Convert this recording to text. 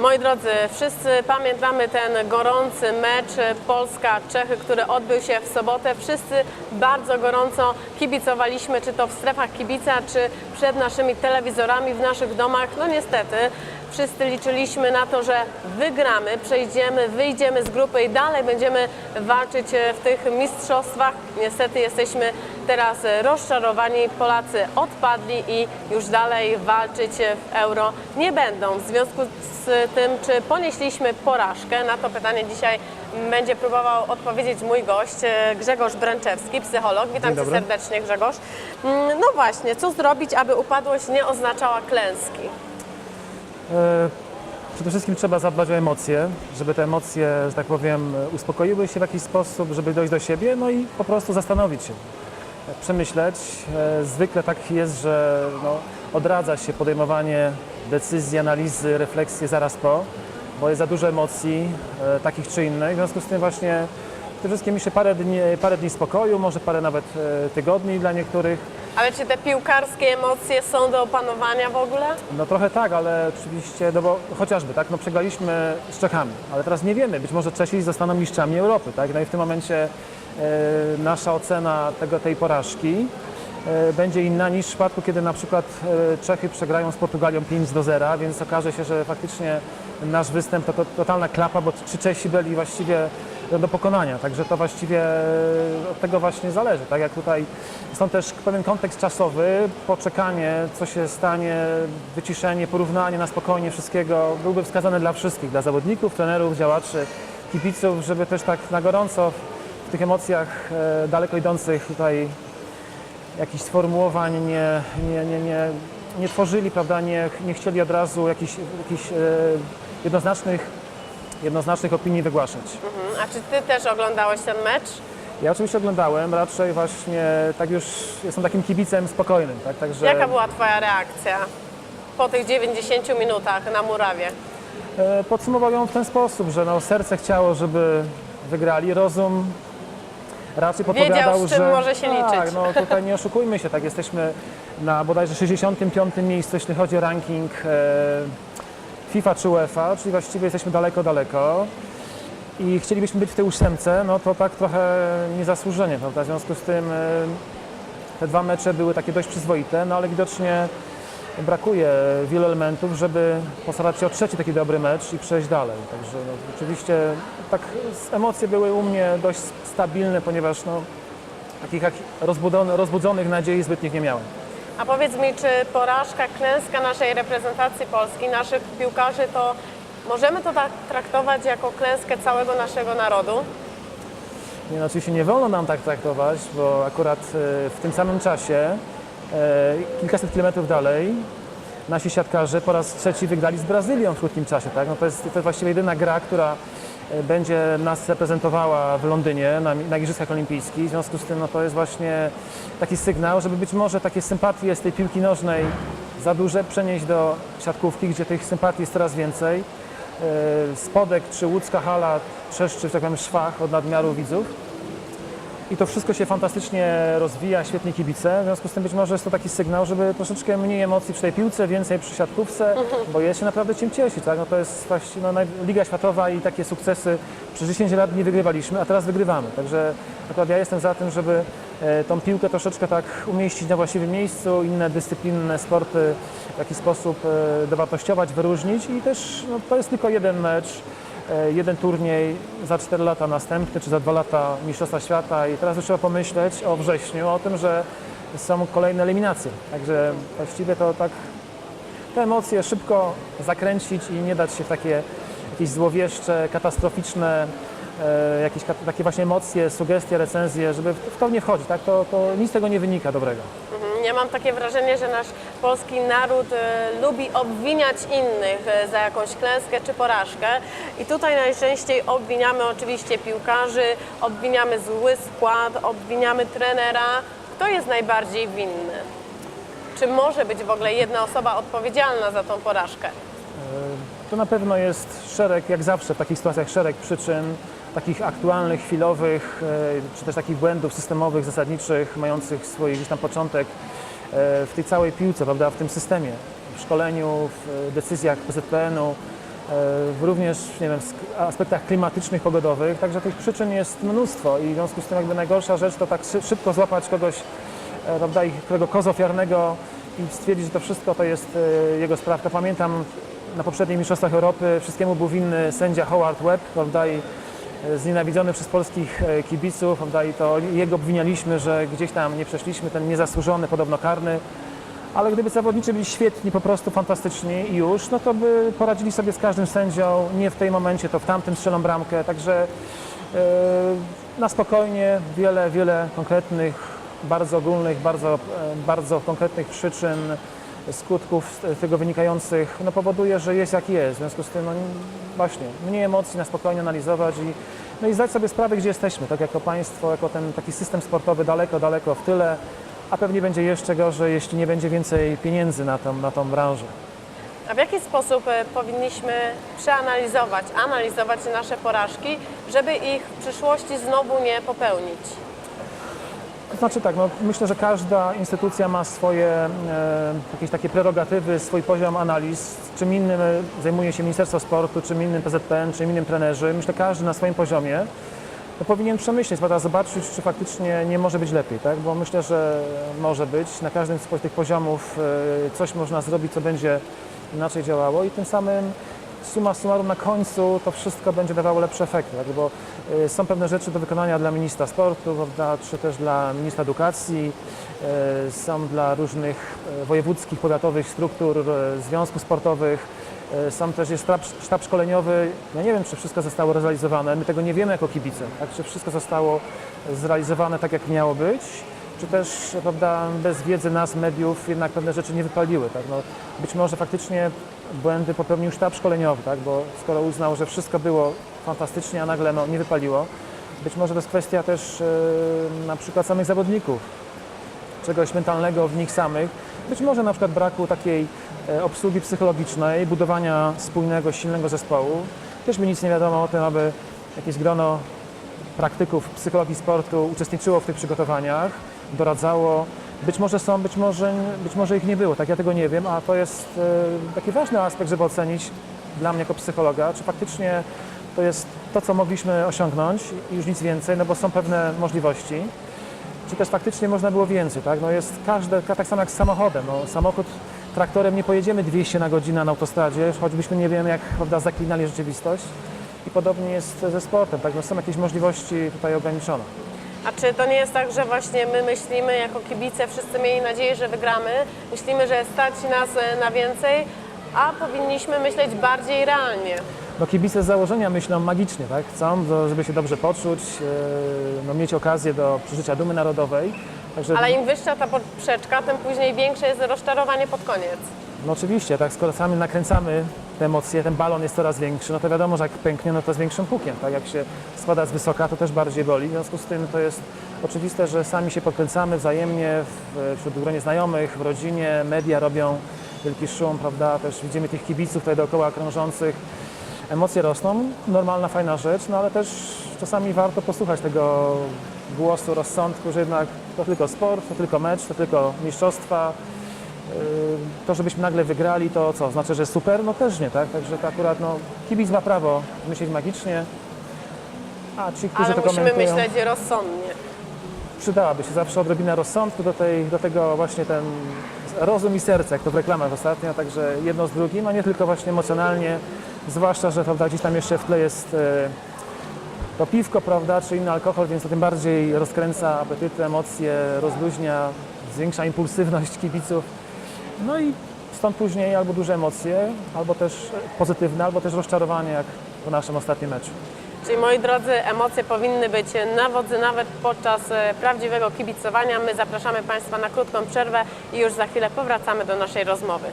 Moi drodzy, wszyscy pamiętamy ten gorący mecz Polska-Czechy, który odbył się w sobotę. Wszyscy bardzo gorąco kibicowaliśmy, czy to w strefach kibica, czy przed naszymi telewizorami w naszych domach. No niestety, wszyscy liczyliśmy na to, że wygramy, przejdziemy, wyjdziemy z grupy i dalej będziemy walczyć w tych mistrzostwach. Niestety jesteśmy teraz rozczarowani. Polacy odpadli i już dalej walczyć w euro nie będą. W związku z tym, czy ponieśliśmy porażkę, na to pytanie dzisiaj będzie próbował odpowiedzieć mój gość e, Grzegorz Bręczewski, psycholog. Witam Cię serdecznie Grzegorz. Mm, No właśnie, co zrobić, aby upadłość nie oznaczała klęski? E, Przede wszystkim trzeba zadbać o emocje, żeby te emocje, że tak powiem, uspokoiły się w jakiś sposób, żeby dojść do siebie, no i po prostu zastanowić się, przemyśleć. E, Zwykle tak jest, że no, odradza się podejmowanie decyzji, analizy, refleksji zaraz po, bo jest za dużo emocji, e, takich czy innych. W związku z tym właśnie przede wszystkim myślę parę dni, parę dni spokoju, może parę nawet tygodni dla niektórych. Ale czy te piłkarskie emocje są do opanowania w ogóle? No trochę tak, ale oczywiście, no bo chociażby, tak, no przegraliśmy z Czechami, ale teraz nie wiemy, być może Czesi zostaną mistrzami Europy, tak, no i w tym momencie e, nasza ocena tego, tej porażki e, będzie inna niż w przypadku, kiedy na przykład e, Czechy przegrają z Portugalią 5 do 0, więc okaże się, że faktycznie nasz występ to, to totalna klapa, bo ci Czesi byli właściwie do pokonania, także to właściwie od tego właśnie zależy, tak? Jak tutaj stąd też pewien kontekst czasowy, poczekanie, co się stanie, wyciszenie, porównanie na spokojnie wszystkiego byłby wskazane dla wszystkich, dla zawodników, trenerów, działaczy, kibiców, żeby też tak na gorąco w tych emocjach e, daleko idących tutaj jakichś sformułowań nie, nie, nie, nie, nie tworzyli, prawda, nie, nie chcieli od razu jakichś, jakichś e, jednoznacznych, jednoznacznych opinii wygłaszać. Mhm. A czy Ty też oglądałeś ten mecz? Ja oczywiście oglądałem, raczej właśnie tak już jestem takim kibicem spokojnym, tak, także Jaka była Twoja reakcja po tych 90 minutach na murawie? e, podsumował ją w ten sposób, że no, serce chciało, żeby wygrali, rozum raczej Wiedział, podpowiadał, z czym że może się liczyć. tak, no tutaj nie oszukujmy się, tak jesteśmy na bodajże 65. miejscu, jeśli chodzi o ranking e, FIFA czy UEFA, czyli właściwie jesteśmy daleko, daleko. I chcielibyśmy być w tej ósemce, no to tak trochę niezasłużenie, prawda? W związku z tym e, te dwa mecze były takie dość przyzwoite, no ale widocznie brakuje wielu elementów, żeby postarać się o trzeci taki dobry mecz i przejść dalej. Także no, oczywiście tak emocje były u mnie dość stabilne, ponieważ no, takich rozbudzonych nadziei zbytnich nie miałem. A powiedz mi, czy porażka, klęska naszej reprezentacji Polski, naszych piłkarzy, to możemy to tak traktować jako klęskę całego naszego narodu? Nie, no, oczywiście nie wolno nam tak traktować, bo akurat e, w tym samym czasie, e, kilkaset kilometrów dalej, nasi siatkarze po raz trzeci wygrali z Brazylią w krótkim czasie. Tak? No to, jest, to właściwie jedyna gra, która będzie nas reprezentowała w Londynie na, na Igrzyskach Olimpijskich. W związku z tym no, to jest właśnie taki sygnał, żeby być może takie sympatie z tej piłki nożnej za duże przenieść do siatkówki, gdzie tych sympatii jest coraz więcej. E, Spodek czy łódzka hala trzeszczy w tak powiem szwach od nadmiaru widzów. I to wszystko się fantastycznie rozwija, świetnie kibice. W związku z tym być może jest to taki sygnał, żeby troszeczkę mniej emocji przy tej piłce, więcej przy siatkówce, bo jest się naprawdę czym cieszyć. Tak? No to jest właśnie no, Liga Światowa i takie sukcesy przez 10 lat nie wygrywaliśmy, a teraz wygrywamy. Także akurat ja jestem za tym, żeby e, tą piłkę troszeczkę tak umieścić na właściwym miejscu, inne dyscyplinne sporty w jakiś sposób e, dowartościować, wyróżnić i też no, to jest tylko jeden mecz jeden turniej, za 4 lata następny, czy za 2 lata Mistrzostwa Świata i teraz już trzeba pomyśleć o wrześniu, o tym, że są kolejne eliminacje. Także właściwie to tak te emocje szybko zakręcić i nie dać się w takie jakieś złowieszcze, katastroficzne, e, jakieś takie właśnie emocje, sugestie, recenzje, żeby w w to nie wchodzić, tak? To, to nic z tego nie wynika dobrego. Ja mam takie wrażenie, że nasz polski naród e, lubi obwiniać innych e, za jakąś klęskę czy porażkę. I tutaj najczęściej obwiniamy oczywiście piłkarzy, obwiniamy zły skład, obwiniamy trenera. Kto jest najbardziej winny? Czy może być w ogóle jedna osoba odpowiedzialna za tą porażkę? To na pewno jest szereg, jak zawsze w takich sytuacjach, szereg przyczyn. takich aktualnych, chwilowych, e, czy też takich błędów systemowych, zasadniczych, mających swój gdzieś tam początek e, w tej całej piłce, prawda, w tym systemie, w szkoleniu, w e, decyzjach PZPN-u, e, w również nie wiem, sk- aspektach klimatycznych, pogodowych. Także tych przyczyn jest mnóstwo i w związku z tym jakby najgorsza rzecz to tak szy- szybko złapać kogoś, e, prawda, którego koz ofiarnego i stwierdzić, że to wszystko to jest jego sprawka. Pamiętam na poprzednich Mistrzostwach Europy wszystkiemu był winny sędzia Howard Webb, prawda, i znienawidzony przez polskich e, kibiców, i to jego obwinialiśmy, że gdzieś tam nie przeszliśmy ten niezasłużony, podobno karny, ale gdyby zawodnicy byli świetni, po prostu fantastyczni i już, no to by poradzili sobie z każdym sędzią, nie w tej momencie, to w tamtym strzelą bramkę, także e, na spokojnie, wiele, wiele konkretnych, bardzo ogólnych, bardzo, e, bardzo konkretnych przyczyn, skutków tego wynikających, no powoduje, że jest jak jest, w związku z tym, no właśnie, mniej emocji, na spokojnie analizować i, no i zdać sobie sprawę, gdzie jesteśmy, tak jako państwo, jako ten taki system sportowy daleko, daleko w tyle, a pewnie będzie jeszcze gorzej, jeśli nie będzie więcej pieniędzy na tą, na tą branżę. A w jaki sposób e, powinniśmy przeanalizować, analizować nasze porażki, żeby ich w przyszłości znowu nie popełnić? Znaczy tak, no, myślę, że każda instytucja ma swoje e, jakieś takie prerogatywy, swój poziom analiz. Czym innym e, zajmuje się Ministerstwo Sportu, czym innym PZPN, czym innym trenerzy. Myślę, że każdy na swoim poziomie to powinien przemyśleć, prawda, zobaczyć, czy faktycznie nie może być lepiej, tak? bo myślę, że może być. Na każdym z tych poziomów e, coś można zrobić, co będzie inaczej działało i tym samym suma summarum na końcu to wszystko będzie dawało lepsze efekty, tak? bo y, są pewne rzeczy do wykonania dla ministra sportu, czy też dla ministra edukacji, y, są dla różnych y, wojewódzkich, powiatowych struktur, związków sportowych, są też jest sztab, sztab szkoleniowy. Ja nie wiem, czy wszystko zostało zrealizowane, my tego nie wiemy jako kibice, tak? czy wszystko zostało zrealizowane tak, jak miało być czy też prawda, bez wiedzy nas, mediów, jednak pewne rzeczy nie wypaliły. Tak? No, być może faktycznie błędy popełnił sztab szkoleniowy, tak? bo skoro uznał, że wszystko było fantastycznie, a nagle no, nie wypaliło, być może to jest kwestia też e, na przykład samych zawodników, czegoś mentalnego w nich samych, być może na przykład braku takiej e, obsługi psychologicznej, budowania spójnego, silnego zespołu. Też mi nic nie wiadomo o tym, aby jakieś grono praktyków psychologii sportu uczestniczyło w tych przygotowaniach, doradzało. Być może są, być może, być może ich nie było, tak ja tego nie wiem, a to jest e, taki ważny aspekt, żeby ocenić dla mnie jako psychologa, czy faktycznie to jest to, co mogliśmy osiągnąć i już nic więcej, no bo są pewne możliwości, czy też faktycznie można było więcej, tak? No jest każde, tak samo jak z samochodem, no, samochód traktorem nie pojedziemy 200 na godzinę na autostradzie, choćbyśmy nie wiemy, jak prawda, zaklinali rzeczywistość. I podobnie jest ze sportem, tak? No są jakieś możliwości tutaj ograniczone. A czy to nie jest tak, że właśnie my myślimy jako kibice, wszyscy mieli nadzieję, że wygramy, myślimy, że stać nas e, na więcej, a powinniśmy myśleć bardziej realnie. No kibice z założenia myślą magicznie, tak? Chcą, żeby się dobrze poczuć, e, no, mieć okazję do przeżycia dumy narodowej. Także, Ale im wyższa ta poprzeczka, tym później większe jest rozczarowanie pod koniec. no oczywiście, tak, skoro sami nakręcamy te emocje, ten balon jest coraz większy, no to wiadomo, że jak pęknie, no to z większym hukiem, tak? Jak się spada z wysoka, to też bardziej boli. W związku z tym to jest oczywiste, że sami się podkręcamy wzajemnie w, wśród gronie znajomych, w rodzinie, media robią wielki szum, prawda? Też widzimy tych kibiców tutaj dookoła krążących. Emocje rosną, normalna, fajna rzecz, no ale też czasami warto posłuchać tego głosu, rozsądku, że jednak to tylko sport, to tylko mecz, to tylko mistrzostwa. Yy, To, żebyśmy nagle wygrali, to co? Znaczy, że super? No też nie, tak? Także to akurat, no, kibic ma prawo myśleć magicznie, a ci, którzy Ale to musimy komentują, myśleć rozsądnie. przydałaby się zawsze odrobina rozsądku do, tej, do tego właśnie ten rozum i serce, jak to w reklamach ostatnio, także jedno z drugim, a nie tylko właśnie emocjonalnie, zwłaszcza, że prawda, gdzieś tam jeszcze w tle jest e, to piwko, prawda, czy inny alkohol, więc to tym bardziej rozkręca apetyty, emocje, rozluźnia, zwiększa impulsywność kibiców. No i stąd później albo duże emocje, albo też pozytywne, albo też rozczarowanie, jak po naszym ostatnim meczu. Czyli moi drodzy, emocje powinny być na wodzy nawet podczas e, prawdziwego kibicowania. My zapraszamy Państwa na krótką przerwę i już za chwilę powracamy do naszej rozmowy.